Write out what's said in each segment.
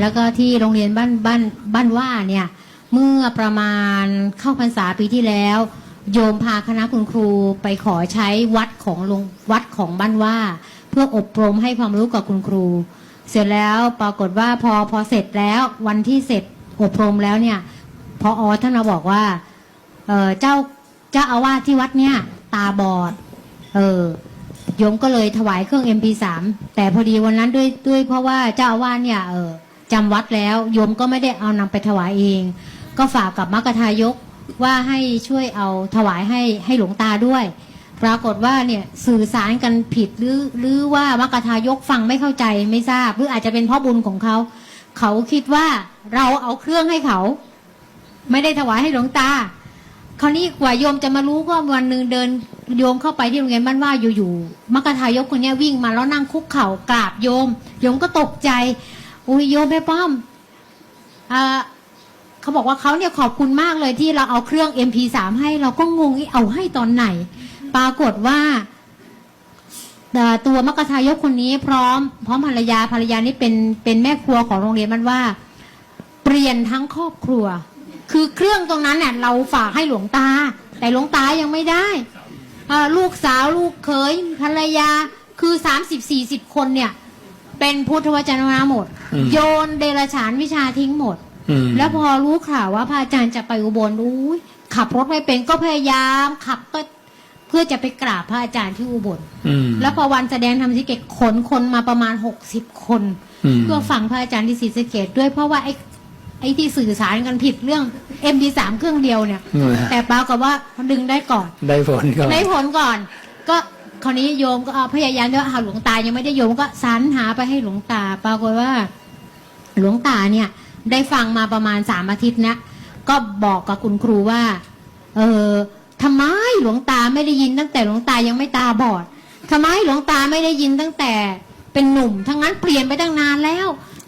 แล้วก็ที่โรงเรียนบ้านบ้านบ้านว่าเนี่ยเมื่อประมาณเข้าพรรษาปีที่แล้ว โยมพาคณะคุณครูไปขอใช้วัดของโรงวัดของบ้านว่า เพื่ออบรมให้ความรู้กับคุณครู เสร็จแล้วปรากฏว่าพอพอเสร็จแล้ววันที่เสร็จอบรมแล้วเนี่ยพออท่านมาบอกว่าเออเจ้าเจ้าอาวาสที่วัดเนี่ยตาบอด เออโยมก็เลยถวายเครื่อง MP3 แต่พอดีวันนั้นด้วยด้วยเพราะว่าเจ้าอาวาสเนี่ยเออ จำวัดแล้วโยมก็ไม่ได้เอานำไปถวายเอง ก็ฝากกับมัคคทายกว่าให้ช่วยเอาถวายให้ให้หลวงตาด้วย ปรากฏว่าเนี่ยสื่อสารกันผิดหรือหรือว่ามัคคทายกฟังไม่เข้าใจไม่ทราบ หรืออาจจะเป็นเพราะบุญของเขา เขาคิดว่าเราเอาเครื่องให้เขา ไม่ได้ถวายให้หลวงตาคราวนี้กว่าโยมจะมารู้ก็วันหนึ่งเดินโยมเข้าไปที่โรงเรียนบ้านว่าอยู่ๆมัคคทายกคนนี้วิ่งมาแล้วนั่งคุกเข่ากราบโยม โยมก็ตกใจ อุ้ยโยมแม่ป้อมเขาบอกว่าเขาเนี่ยขอบคุณมากเลยที่เราเอาเครื่อง MP3 ให้เราก็งงอีเอาให้ตอนไหน ปรากฏว่าตัวมัคคทายกคนนี้พร้อม พร้อมภรรยาภรรยานี่เป็นเป็นแม่ครัวของโรงเรียนบ้านว่า เปลี่ยนทั้งครอบครัว คือเครื่องตรงนั้นเนี่ยเราฝากให้หลวงตา แต่หลวงตายังไม่ได้ลูกสาวลูกเขยภรรยาคือสามสิบสี่สิบคนเนี่ย เป็นพุทธวจนะหมด อืม โยนเดรฉานวิชาทิ้งหมด อืมแล้วพอรู้ข่าวว่าพระอาจารย์จะไปอุบลอุ้ยขับรถไม่เป็นก็พยายามขับก็เพื่อจะไปกราบพระอาจารย์ที่อุบล อืมแล้วพอวันแสดงธรรมสิเกตขนคนมาประมาณหกสิบคน ม เพื่อฟังพระอาจารย์ที่ศรีสะเกดด้วยเพราะว่าไอ้ไอ้ที่สื่อสารกันผิดเรื่อง MD3 เครื่องเดียวเนี่ย อืม แต่ปรากฏว่าดึงได้ก่อน ได้ผลก็ ได้ผลก่อน ก็ คราวนี้โยมก็เอาพยายามด้วยหาหลวงตายังไม่ได้โยมก็สรรหาไปให้หลวงตา ปรากฏว่า หลวงตาเนี่ย ได้ฟังมาประมาณสามอาทิตย์นะก็บอกกับคุณครูว่า เออทำไมหลวงตาไม่ได้ยินตั้งแต่หลวงตายังไม่ตาบอดทำไมหลวงตาไม่ได้ยินตั้งแต่เป็นหนุ่มทั้งนั้นเปลี่ยนไปตั้งนานแล้ว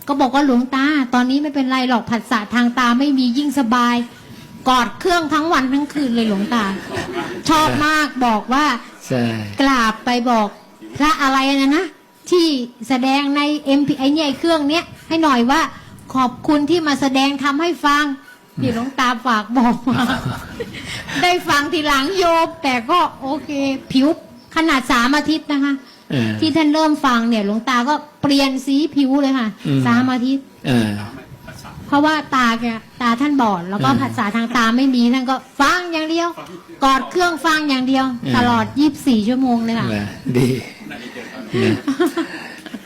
ก็บอกว่าหลวงตา ตอนนี้ไม่เป็นไรหรอกผัสสะทางตาไม่มียิ่งสบาย กอดเครื่องทั้งวันทั้งคืนเลยหลวงตา ชอบมากบอกว่าใช่กราบไปบอกพระอะไรนะนะ ที่แสดงใน MP ไอเนี่ยไอ้เครื่องเนี้ยให้หน่อยว่าขอบคุณที่มาแสดงทำให้ฟังที่หลวงตาฝากบอกมา ได้ฟังทีหลังโยมแต่ก็โอเค ผิวขนาดสามอาทิตย์นะคะ เออ ที่ท่านเริ่มฟังเนี่ยหลวงตาก็เปลี่ยนสีผิวเลยค่ะอืม สามอาทิตย์ เออ เพราะว่าตาแกตาท่านบอดแล้วก็อืม ภาษาทางตาไม่มีท่านก็ฟังอย่างเดียว กอดเครื่องฟังอย่างเดียวอืมตลอด 24 ชั่วโมงเลยค่ะ นะดีนะ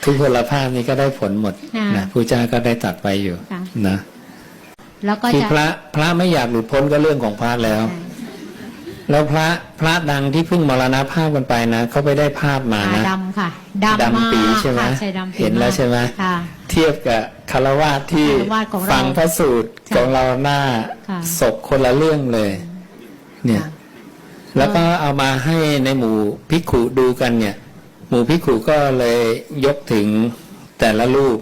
ทุกพลภาพนี้ก็ได้ผลหมดค่ะนะผู้เจ้าก็ได้ตัดไปอยู่ค่ะ นะแล้วก็ที่จะพระพระไม่อยากหลุดพ้นก็เรื่องของพระแล้ว แล้วพระพระดังที่เพิ่งมรณภาพกันไปนะเขาไปได้ภาพมาอ่านะดำค่ะดำมากดำปีใช่ไหมค่ะใช่ดำปีเห็นแล้วใช่ไหมค่ะเทียบกับคารวะที่คารวาสของเราฟังพระสูตรค่ะของเราหน้าค่ะศพคนละเรื่องเลย เนี่ยค่ะแล้วก็เอามาให้ในหมู่พิกขุดูกันเนี่ย หมู่พิกขุก็เลยยกถึงแต่ละรูป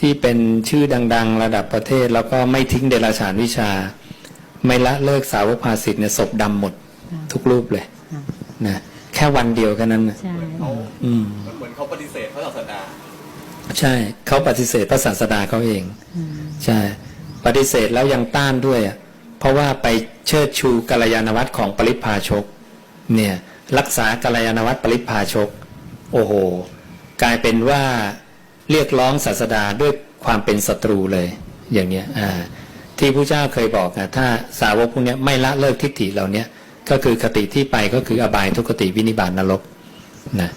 ที่เป็นชื่อดัง ๆ ระดับประเทศ แล้วก็ไม่ทิ้งเดรัจฉานวิชา ไม่ละเลิกสาวกภาสิทธิ์เนี่ยศพดำหมดค่ะทุกรูปเลยค่ะนะแค่วันเดียวแค่นั้นนะใช่อืมเหมือนเขาปฏิเสธพระศาสดาใช่เขาปฏิเสธพระศาสดาเขาเองอืมใช่ปฏิเสธแล้วยังต้านด้วยอะเพราะว่าไปเชิดชูกัลยาณวัตรของปริพาชก เนี่ย รักษากัลยาณวัตรปริพาชก โอ้โห กลายเป็นว่าเรียกร้องศาสดาด้วยความเป็นศัตรูเลย อย่างเนี้ย อ่า ที่พระเจ้าเคยบอกนะถ้าสาวกพวกนี้ไม่ละเลิกทิฏฐิเหล่านี้ก็คือคติที่ไปก็คืออบายทุกติวินิบาตนรกนะ